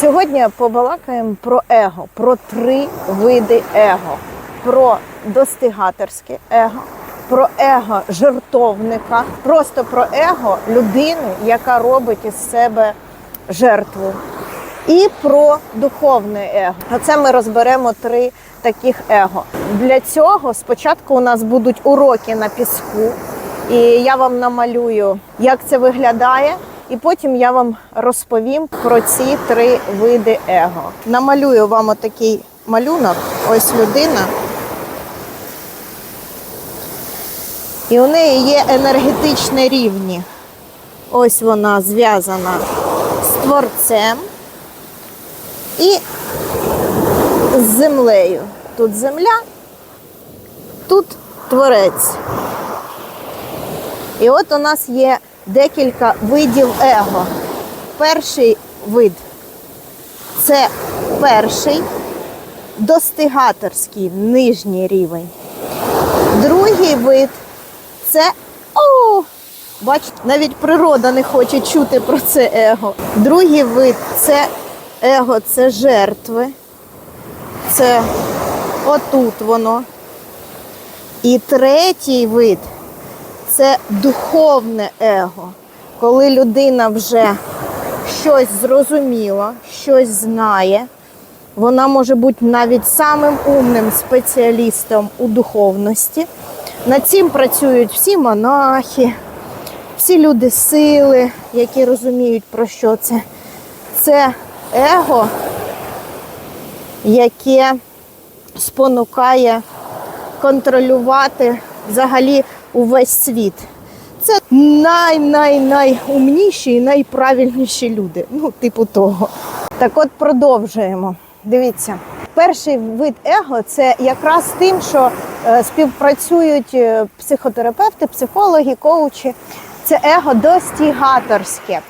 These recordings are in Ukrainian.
Сьогодні побалакаємо про его, про три види его: про достигаторське его, про его жертовника, просто про его людини, яка робить із себе жертву. І про духовне его. Оце ми розберемо три таких его. Для цього спочатку у нас будуть уроки на піску, і я вам намалюю, як це виглядає. І потім я вам розповім про ці три види его. Намалюю вам отакий малюнок. Ось людина. І у неї є енергетичні рівні. Ось вона зв'язана з творцем і з землею. Тут земля, тут творець. І от у нас є декілька видів его. Перший вид це перший достигаторський нижній рівень. Другий вид це о, бачите, навіть природа не хоче чути про це его. Другий вид це его, це жертви. Це отут воно. І третій вид це духовне его. Коли людина вже щось зрозуміла, щось знає, вона може бути навіть самим умним спеціалістом у духовності. Над цим працюють всі монахи, всі люди сили, які розуміють, про що це. Це его, яке спонукає контролювати взагалі увесь світ. Це най-най-найумніші і найправильніші люди. Ну, типу того. Так от продовжуємо. Дивіться, перший вид его це якраз тим, що е, співпрацюють е, психотерапевти, психологи, коучі. Це его достігаторське,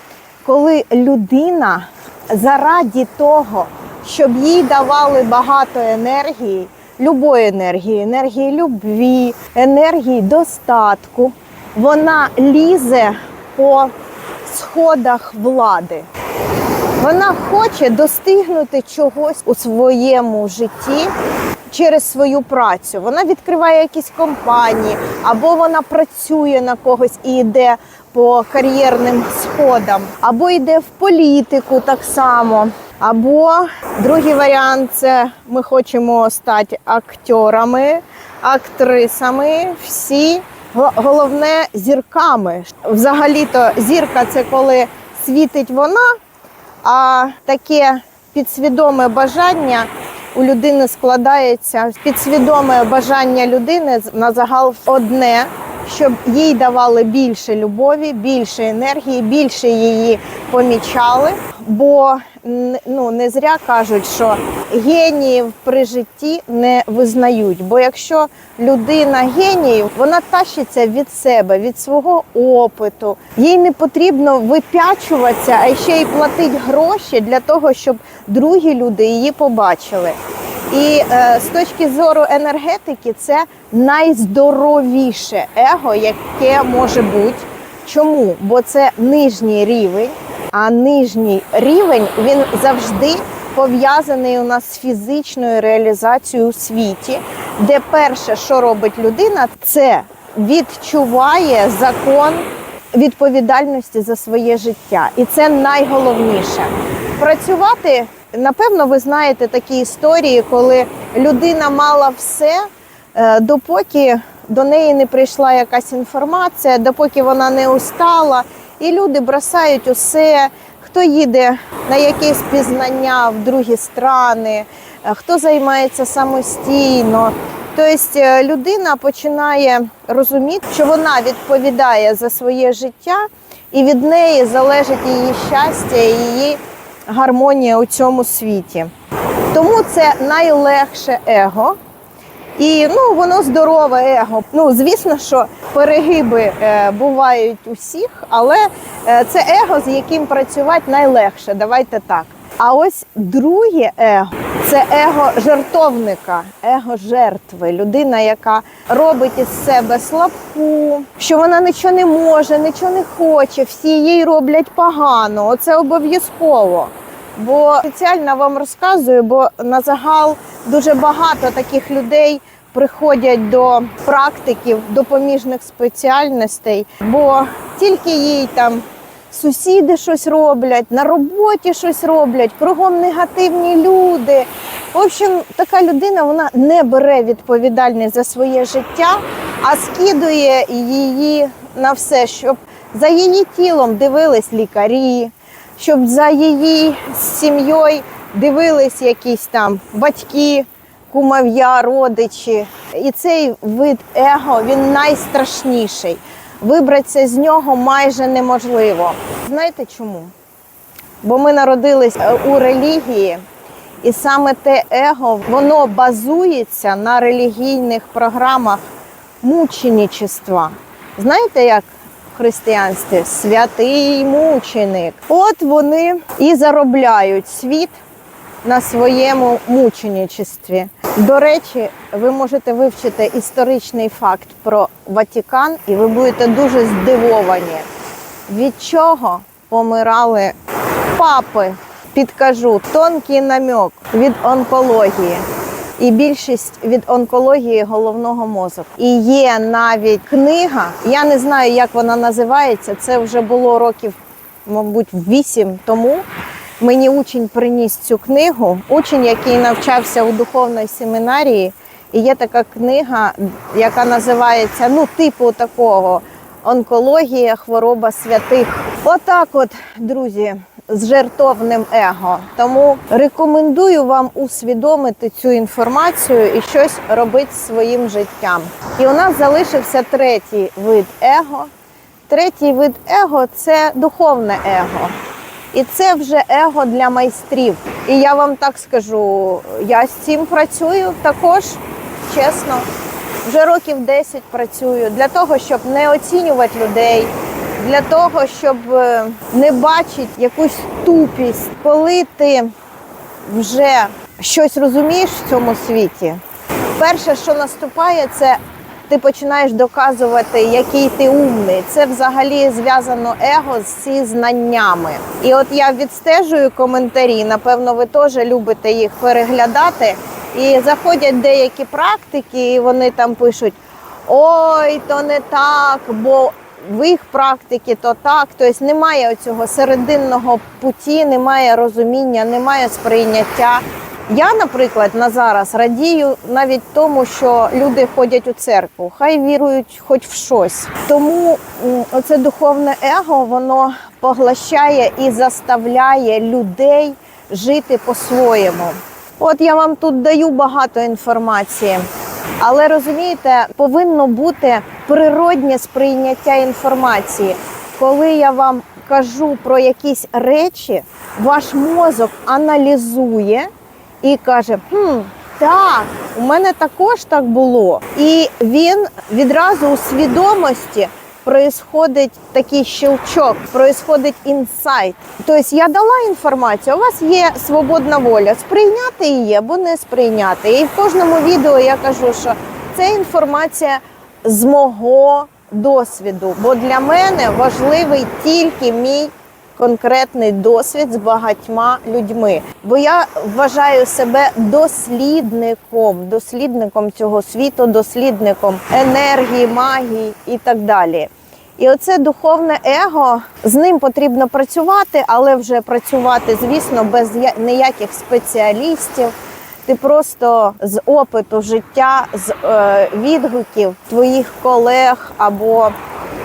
коли людина заради того, щоб їй давали багато енергії, любої енергії, енергії любві, енергії достатку, вона лізе по сходах влади. Вона хоче достигнути чогось у своєму житті через свою працю. Вона відкриває якісь компанії, або вона працює на когось і йде по кар'єрним сходам, або йде в політику так само. Або другий варіант це ми хочемо стати акторами, актрисами. Всі головне зірками. Взагалі-то зірка це коли світить вона, а таке підсвідоме бажання у людини складається. Підсвідоме бажання людини на загал одне, щоб їй давали більше любові, більше енергії, більше її помічали. Бо ну, не зря кажуть, що геніїв при житті не визнають. Бо якщо людина геній, вона тащиться від себе, від свого опиту. Їй не потрібно випячуватися, а ще й платити гроші для того, щоб другі люди її побачили. І е, з точки зору енергетики, це найздоровіше его, яке може бути. Чому? Бо це нижній рівень, а нижній рівень він завжди пов'язаний у нас з фізичною реалізацією у світі, де перше, що робить людина, це відчуває закон відповідальності за своє життя. І це найголовніше. Працювати, напевно, ви знаєте такі історії, коли людина мала все, е, допоки до неї не прийшла якась інформація, допоки вона не устала, і люди бросають усе. Хто їде на якесь пізнання в другі страни, е, хто займається самостійно. Тобто е, людина починає розуміти, що вона відповідає за своє життя, і від неї залежить її щастя, її гармонія у цьому світі. Тому це найлегше его. І ну воно здорове его. Ну звісно, що перегиби е, бувають у всіх, але е, це его, з яким працювати найлегше. Давайте так. А ось друге его це его жертовника, его жертви, людина, яка робить із себе слабку, що вона нічого не може, нічого не хоче, всі їй роблять погано. Оце обов'язково. Бо спеціально вам розказую, бо на загал дуже багато таких людей приходять до практиків, допоміжних спеціальностей, бо тільки їй там сусіди щось роблять, на роботі щось роблять, кругом негативні люди. В общем, така людина вона не бере відповідальність за своє життя, а скидує її на все, щоб за її тілом дивились лікарі, щоб за її сім'єю дивились якісь там батьки, кумов'я, родичі. І цей вид его він найстрашніший. Вибратися з нього майже неможливо. Знаєте чому? Бо ми народились е, у релігії, і саме те его воно базується на релігійних програмах мученичества. Знаєте, як християнстві святий мученик? От вони і заробляють світ на своєму мученичестві. До речі, ви можете вивчити історичний факт про Ватикан, і ви будете дуже здивовані, від чого помирали папи. Підкажу тонкий намек від онкології. І більшість від онкології головного мозку. І є навіть книга, я не знаю, як вона називається. Це вже було років, мабуть, вісім тому. Мені учень приніс цю книгу, учень, який навчався у духовній семінарії. І є така книга, яка називається ну, типу такого онкологія, хвороба святих. Отак, от, друзі, з жертовним его. Тому рекомендую вам усвідомити цю інформацію і щось робити своїм життям. І у нас залишився третій вид его. Третій вид его це духовне его. І це вже его для майстрів. І я вам так скажу, я з цим працюю також, чесно. Вже років 10 працюю для того, щоб не оцінювати людей, для того, щоб е, не бачити якусь тупість, коли ти вже щось розумієш в цьому світі. Перше, що наступає, це ти починаєш доказувати, який ти умний. Це взагалі зв'язано его з ці знаннями. І от я відстежую коментарі. Напевно, ви теж любите їх переглядати. І заходять деякі практики, і вони там пишуть: ой, то не так, бо в їх практиці то так. Тобто немає цього серединного путі, немає розуміння, немає сприйняття. Я, наприклад, на зараз радію навіть тому, що люди ходять у церкву, хай вірують хоч в щось. Тому оце духовне его воно поглощає і заставляє людей жити по-своєму. От я вам тут даю багато інформації, але розумієте, повинно бути природнє сприйняття інформації. Коли я вам кажу про якісь речі, ваш мозок аналізує і каже: хм, так, у мене також так було. І він відразу у свідомості происходить такий щелчок, происходить інсайт. Тобто я дала інформацію, у вас є свободна воля сприйняти її або не сприйняти. І в кожному відео я кажу, що це інформація з мого досвіду, бо для мене важливий тільки мій конкретний досвід з багатьма людьми. Бо я вважаю себе дослідником, дослідником цього світу, дослідником енергії, магії і так далі. І оце духовне его, з ним потрібно працювати, але вже працювати, звісно, без ніяких спеціалістів. Ти просто з опиту життя, з е, відгуків твоїх колег або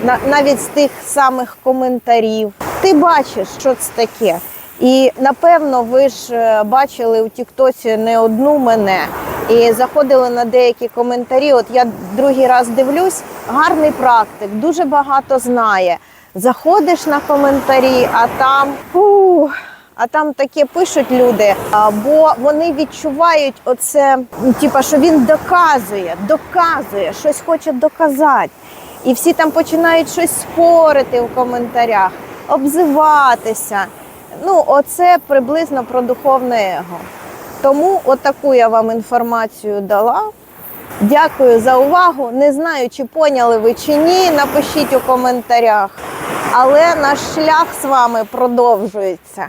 на, навіть з тих самих коментарів. Ти бачиш, що це таке. І напевно, ви ж е, бачили у Тіктоці не одну мене і заходили на деякі коментарі. От я другий раз дивлюсь, гарний практик, дуже багато знає. Заходиш на коментарі, а там фу, а там таке пишуть люди, бо вони відчувають оце, ну, типа, що він доказує, доказує, щось хоче доказати. І всі там починають щось спорити в коментарях, обзиватися. Ну, оце приблизно про духовне его. Тому отаку я вам інформацію дала. Дякую за увагу. Не знаю, чи поняли ви чи ні. Напишіть у коментарях. Але наш шлях з вами продовжується.